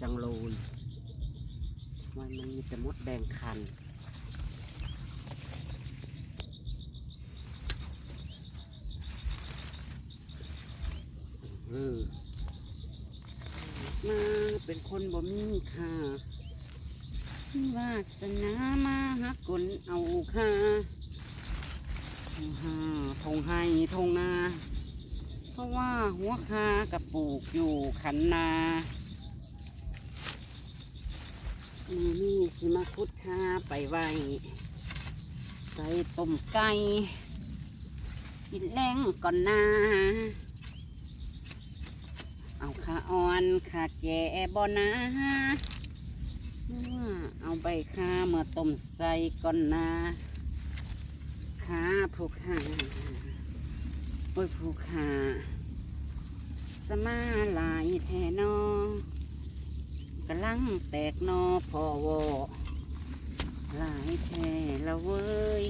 จังเลยทำไมมันมีแต่มดแดงคันเออมาเป็นคนบ่มีค่าวาสนามาหักกลเอาค่าทงหาทงให้ทงนา เพราะว่าหัวคากับปลูกอยู่คันนา นี่นี่สิมาคุดคาไปไว้ใส่ต้มไก่กินแรงก่อนนาเอาขาอ่อนขาแก่บ่นะเอาใบคาเมื่อต้มใส่ก่อนนาขาผู้ขาโอ้ยผู้ขาสมาลายแทนอ กำลังแตกนอพอวอหลายแท่ละเว้ย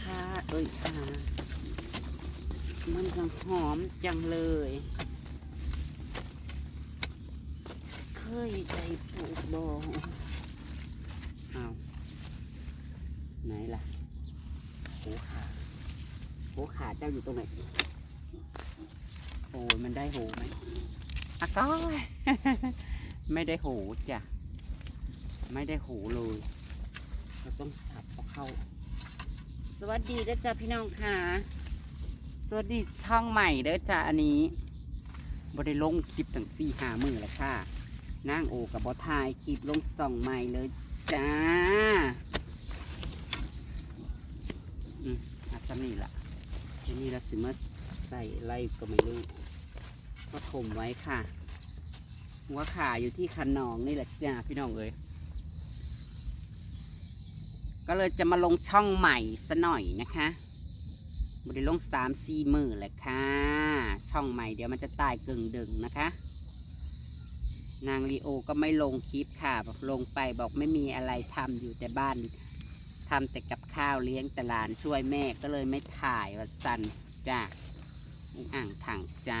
ขาเอ้ยขามันจังหอมจังเลย เคยใจปลูกบอเอาไหนล่ะหูขาหูขาเจ้าอยู่ตรงไหนโอ้ยมันได้หูไหม อะก้อยไม่ได้หูจ้ะ ไม่ได้หูเลย เราต้องสับเอาเข้า สวัสดีเด้อจ้าพี่น้องค่ะ สวัสดีช่องใหม่เด้อจ้าอันนี้บได้ลงคลิปตั้งสี่ห้ามือแล้วค่ะนางโอกับบอทายคลิปลงส่องใหม่เลยจ้า อืมอาซัมนี่ละทีนี้เราสิมาใส่ไล่ก็ไม่รู้ ก็ถมไว้ค่ะ หัวขาอยู่ที่คันนองนี่แหละจ้าพี่น้องเอ้ยก็เลยจะมาลงช่องใหม่ซะหน่อยนะคะบได้ลงสามสี่มือแหละค่ะ ช่องใหม่เดี๋ยวมันจะตายกึ่งดึงนะคะ นางลีโอก็ไม่ลงคลิปค่ะบอกลงไปบอกไม่มีอะไรทำอยู่แต่บ้านทำแต่กับข้าวเลี้ยงแต่หลานช่วยแม่ก็เลยไม่ถ่ายว่าสันจ้าอ่างถังใจ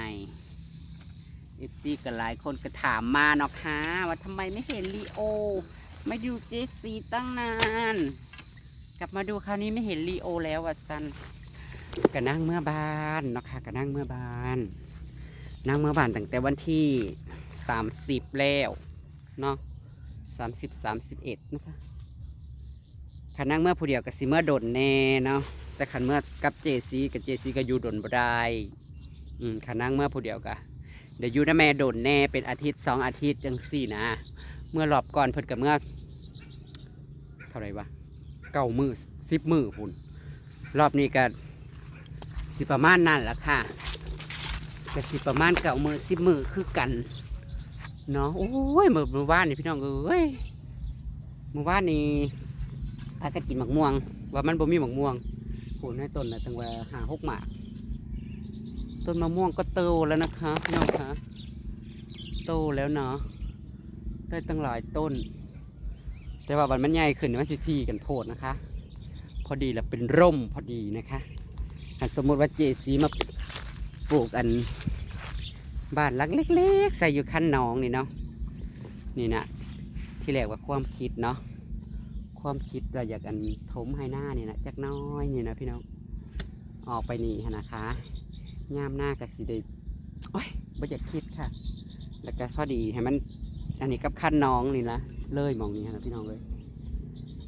เอฟซีก็หลายคนก็ถามมาเนาะค่ะว่าทำไมไม่เห็นลีโอ ไม่ดูเจสซีตั้งนาน กลับมาดูคราวนี้ไม่เห็นลีโอแล้วว่าสันก็นั่งเมื่อบานเนาะค่ะก็นั่งเมื่อบาน นั่งเมื่อบานตั้งแต่วันที่สามสิบแล้วเนาะสามสิบสามสิบเอ็ดนะคะขันนั่งเมื่อผู้เดียวกับสิเมื่อโดนแน่เนาะแต่ขันเมื่อกับเจซีกับเจซีก็อยู่โดนบ่ได้อืมขันนั่งเมื่อผู้เดียวกะ เดี๋ยวอยู่นะแม่โดนแน่เป็นอาทิตย์สองอาทิตย์จังสี่นะ เมื่อรอบก่อนเพิ่นกับเมื่อเท่าไรวะเก้ามือสิบมือพุ่นรอบนี้ก็สิประมาณนั่นแหละค่ะก็สิประมาณเก้ามือสิบมือคือกันเนาะโอ้ยเมื่อเมื่อวานนี่พี่น้องเอ้ยเมื่อวานนี่พากันกินหมักม่วง ว่ามันบ่มีหมักม่วงผลในต้นนะตั้งว่าหาหกหมาก ต้นมะม่วงก็โตแล้วนะคะพี่น้องคะโตแล้วเนาะได้ตั้งหลายต้น แต่ว่าวันมันใหญ่ขึ้นมันสิพี่กันโพดนะคะ พอดีแล้วเป็นร่มพอดีนะคะถ้าสมมติว่าเจสีมาปลูกอันบ้านหลังเล็ก ๆ ใส่อยู่คันหนองนี่เนาะนี่นะที่แรกว่าความคิดเนาะความคิดว่าอยากอันถมให้หน้านี่นะจักน้อยนี่นะพี่น้องออกไปนี่นะคะ ยามหน้ากับสีได้โอ้ยไม่อยากคิดค่ะ แล้วก็พอดีให้มัน อันนี้กับคันน้องนี่ละเลยมองนี่ฮะนะพี่น้องเลย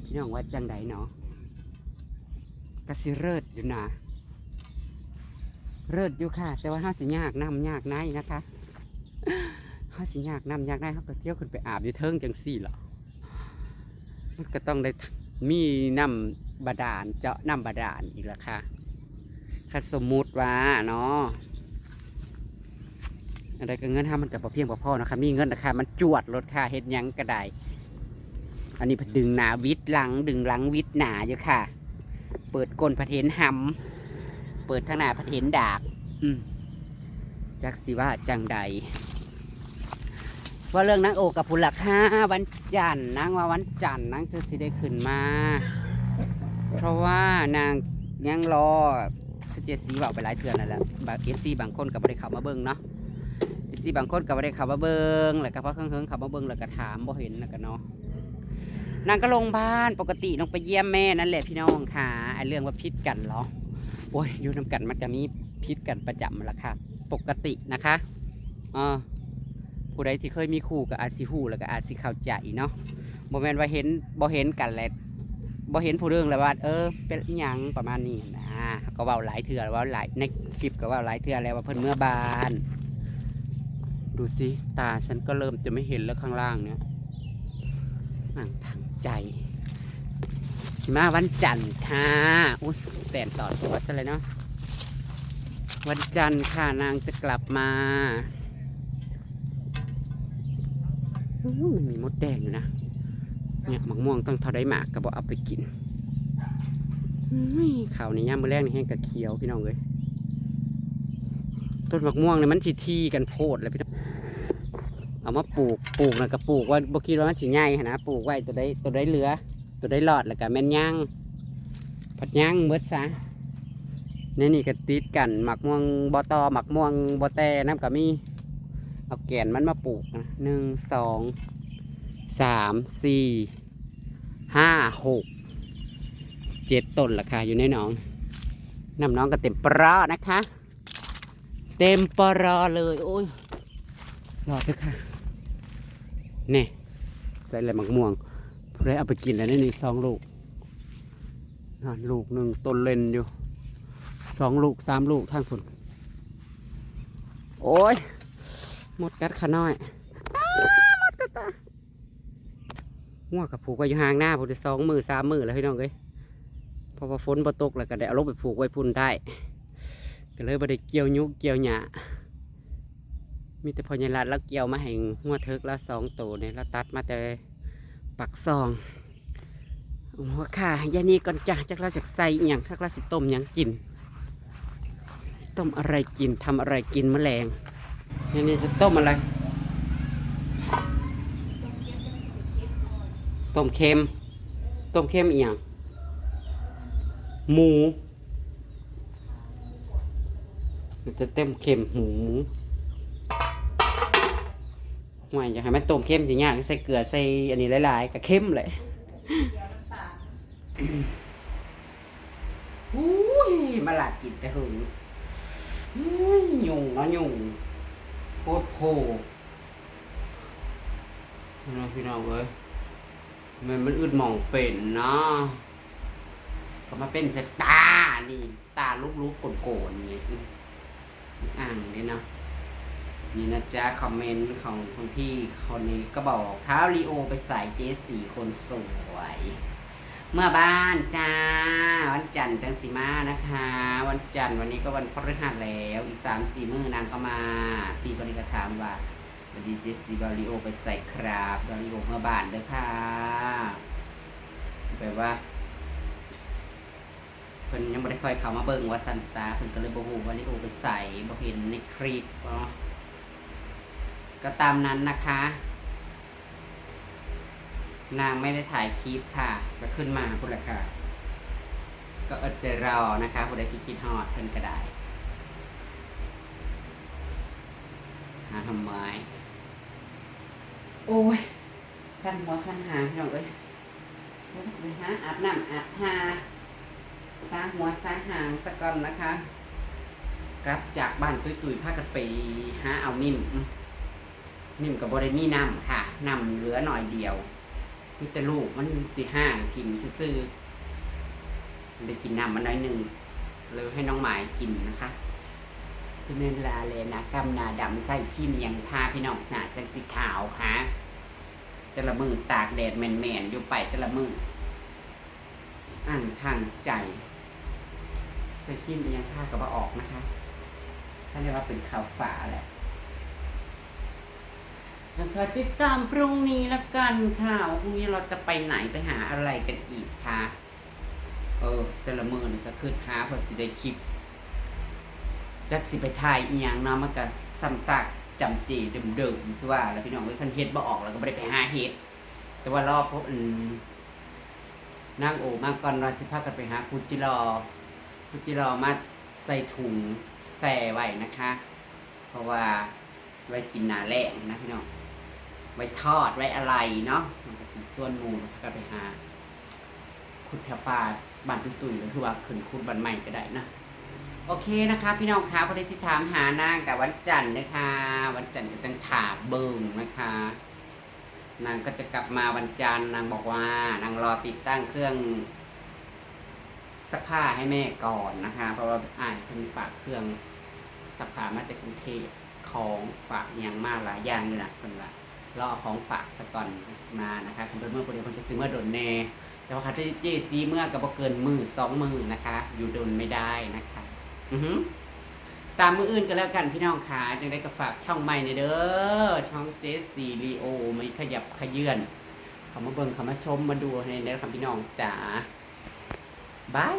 พี่น้องว่าจังไดเนาะกสิเริดอยู่นะเลิศอยู่ค่ะ แต่ว่าห้าสิยากน้ำยากไนนะคะห้าสิยากน้ำยากไนเขาก็เที่ยวขึ้นไปอาบอยู่เทิงจังสี่หรอมันก็ต้องได้มีน้ำบาดาลเจาะน้ำบาดาลอีกแล้วค่ะ ถ้าสมมุติว่าเนาะอะไรก็เงินห้ามันกับพอเพียงพอพอนะคะมีเงินราคามันจวดรถค่าเฮ็ดยังก็ได้อันนี้ดึงหนาวิดหลัง ดึงหลังวิดหนาอยู่ค่ะ เปิดก้นพระเทนหำเปิดทางหน้าพระเห็นดาบอืมจักสิว่าจังใด ว่าเรื่องนางโอกับผุหลักห้าวันจันทร์นางว่าวันจันทร์นางจะสิได้ขึ้นมา เพราะว่านางยังรอ เจสีเบอกไปหลายเทือนนั่นแหละเอซีบางคนกับบริเขามาเบิ้งเนาะเอซีซีบางคนก็บ่ได้เข้ามาเบิงแล้วก็พอเครื่องๆเข้ามาเบิงแล้วก็ถามบ่เห็นแล้วก็เนาะนางก็ลงบ้านปกติลงไปเยี่ยมแม่นั่นแหละพี่น้องค่ะไอเรื่องว่าพิษกันเหรอโอ้ยอยู่นํกันมันก็มีพิษกันประจำละค่ะ ปกตินะคะอ่าผู้ใดที่เคยมีคู่ก็อาจสิฮูแล้วก็อาจสิเข้าใจเนาะบ่แมนว่าเห็นบ่เห็นกันแหละ บ่เห็นผู้เรื่องแล้วว่า เออ เป็นอหยังประมาณนี้นะก็เว้าหลายเทื่อเว้าหลายในคลิปก็เว้าหลายเทื่อแล้วว่าเพิ่นเมื่อบาน ดูสิตาฉันก็เริ่มจะไม่เห็นแล้วข้างล่างเนี่ยนั่งทางใจสิมาวันจันทร์ค่ะอุ้ยแต่นต่อตัวซะเลยเนาะวันจันทร์ค่ะนางจะกลับมามันมีมดแดงอยู่นะ เนี่ยมะม่วงต้องเท่าได้หมากก็บอกเอาไปกินอุ้ยข่าวในย่ามมือแรกนี่แห้งกะเขียวพี่น้องเลยต้นมะม่วงเนี่ยมันทีทีๆกันโพดเลยพี่น้องเอามาปลูกปลูกนะก็ปลูกว่าบคิดว่ามันสิใหญ่หั้นนะปลูกไว้ตัวได้ตัวได้เหลือ ตัวได้หลอดแล้วก็แม่นย่างผัดย่างเบิดซะในนี่ก็ติดกันหมักม่วงบอตอหมักม่วงบอแตน้ำก็มีเอาแก่นมันมาปลูกนะหนึ่งสองสามสี่ ห้าหกเจ็ดต้นราคาอยู่ในหนองน้ำน้องก็เต็มปลานะคะ เต็มปลาเลยโอ้ยรอดเลยค่ะนี่ใส่อะไรมักม่วงเพื่อเอาไปกินแล้วนี่สองลูกนั่นลูกหนึ่งต้นเลนอยู่สองลูกสามลูกทางฝุ่นโอ้ยหมดกัดขาน้อยอ้าหมดกัดตา หัวกับผูกไว้อยู่ห่างหน้าผูกได้สองมือสามมือแล้วพี่น้องเอ้ยเพอพอฝนบ่ตกแล้วก็ได้เอาลงไปผูกไว้พุ่นได้ก็เลยบ่ได้เกี่ยวยุกเกี่ยวหญ้ามีแต่พอยายรัดแล้วเกี่ยวมาให้หัวเทิกแล้วสองตัวเนี่ยแล้วตัดมาแต่ปักซองหัวข่ายานี่ก่อนจ้ะจักเราจะใส่อย่างจักเราสิต้มหยังกิน ต้มอะไรกินทำอะไรกินแมลงนี่นี่จะต้มอะไร ต้มเค็ม ต้มเค็มอีกอย่างหมูมันจะเต็มเค็มหมูห่วยอยากให้มันต้มเค็มสิยากใส่เกลือใส่อันนี้หลายๆก็เค็มเลยอุ้ยมาหลาดกินแต่หึงอุ้ยยุงเนาะยุงโคตรโผพี่น้องพี่น้องเว้ย มันมันอึดมองเป็นเนาะก็มาเป็นสตา นี่ ตาลุกๆโกนๆนี่อื้ออ่างนี่เนาะนี่นะจ๊ะ คอมเมนต์ของคุณพี่คนนี้ก็บอกท้าลีโอไปใส่เจสี่คนสวย เมื่อบ้านจ้า วันจันทร์จังสีมานะคะ วันจันทร์วันนี้ก็วันพฤหัสแล้ว อีกสามสี่มื้อนางก็มา พี่คนนี้ก็ถามว่า ดีเจสีบาริโอไปใส่ครับบาริโอเมื่อบานเด้อค่ะแบบว่าเพิ่นยังไม่ได้ค่อยเข้ามาเบิ่งว่าซันสตาร์เพิ่นก็เลยบ่ฮู้ว่าลิโอไปใส่บ่เห็นในคลิปเนาะก็ตามนั้นนะคะ นางไม่ได้ถ่ายคลิปค่ะ ก็ขึ้นมาพุ่นแหละค่ะ ก็อดใจรอนะคะผู้ใดที่คิดฮอดเพิ่นก็ได้หาทำไม โอ้ยขั้นหัวขั้นหางพี่น้องเอ้ยเดี๋ยวไปหาอาบน้ำอาบทาสาหัวสาหางสะก่อนนะคะกลับจากบ้านตุยตุยๆพากันไปหาเอามิมมิมกับบริมีน้ำค่ะน้ำเหลือหน่อยเดียวมีแต่ลูกมันสิห้างถิ่มซื่อได้กินน้ำมันน้อยหนึ่งเลยให้น้องหมายกินนะคะ คือเนลาเลยนะกำนาดำใส่ขี้เมียงทาพี่น้องหนาจังสีขาวค่ะ แต่ละมือตากแดดแมนๆอยู่ไปแต่ละมืออ่างทางใจใส่ขี้เมียงทากับว่าออกนะคะถ้าเรียกว่าเป็นข่าวฝาแหละจะคอยติดตามพรุ่งนี้ละกันค่ะพรุ่งนี้เราจะไปไหนไปหาอะไรกันอีกคะเออแต่ละมือนี่ก็คือหาพอสิได้คลิป จักสิไปถ่ายอีหยังเนาะมันก็ซ้ำซากจำเจเดิมๆคือว่าแล้วพี่น้องเอ้ยคันเฮ็ดบ่ออกแล้วก็บ่ได้ไปหาเฮ็ดแต่ว่ารอบพวกอืมนางโอมาก่อนเราสิพากันไปหาคุจิรอคุจิรอมาใส่ถุงแส่ไว้นะคะ เพราะว่าไว้กินหนาแรงนะพี่น้องไว้ทอดไว้อะไรเนาะมันก็สิส่วนมูลก็ไปหาขุดแถวป่าบ้านตุยๆก็คือว่าขึ้นขุดบ้านใหม่ก็ได้นะ โอเคนะคะพี่น้องคะพอดีที่ถามหานางกับวันจันทร์นะคะ วันจันทร์ก็จังถาเบิงนะคะ นางก็จะกลับมาวันจันทร์นางบอกว่านางรอติดตั้งเครื่องซักผ้าให้แม่ก่อนนะคะ เพราะว่าอ่านเพิ่นฝากเครื่องซักผ้ามาจากกรุงเทพของฝากอย่างมากหลายอย่างอยู่นะเพิ่นว่ารอของฝากสก่อนมานะคะคันเพิ่นเมื่อประเดียวเพิ่นจะซื้อเมื่อโดนแน่แต่ว่าคันที่เจซีเมื่อกับเกินมือสองมือนะคะ อยู่โดนไม่ได้นะคะ ตามมืออื่นก็แล้วกันพี่น้องขาจังได้ก็ฝากช่องใหม่ในอยเด้อช่องเจสซีรีโอไม่ขยับขยื่นเขามาเบิ่งเขามาชมมาดูในเด้อค่ะพี่น้องจ๋าบาย